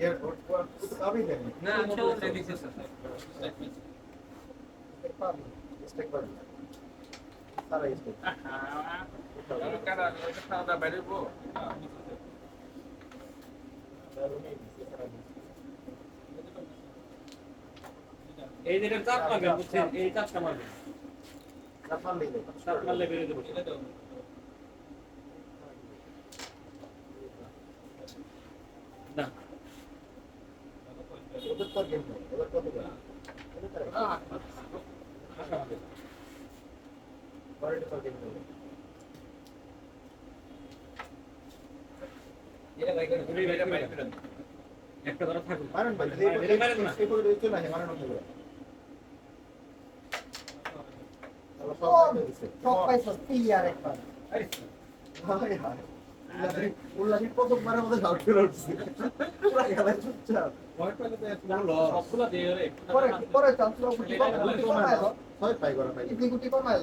Airport पर कुछ काफ़ी देर ना अच्छा वो ट्रैफ़िक से सर। एक बार स्टेक पर सारा इसको हाँ करा ये सादा बैठे वो हाँ। এই যেটা চাপ বুঝছেন? এই চাপটা মারবে জাপান লিগে চাপ মারলে বেরিয়ে দেবো না। একটা ধরা থাকুক। মারেন ভাই মারেন না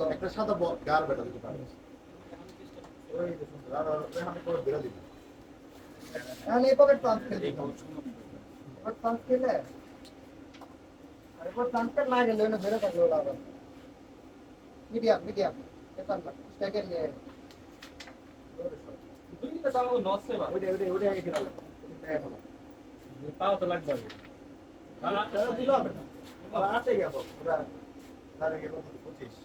একটা সাদা গার বেটা দিতে পারে এখন এই পকেট চান্স খেলে পকেট চান্স খেলে আর এরপর চান্স না গেলে থাকবে ওরা আবার মিডিয়াম মিডিয়াম এখান স্টেকের নিয়ে দুইটা দাম নসে বা ওইটা ওইটা ওইটা আগে পাও তো লাগবে তারা দিল বেটা আর আছে গেল পুরা তারে গেল 25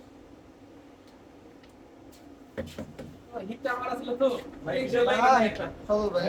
হিটটা আমার ছিল তো। ভাই সবল ভাই।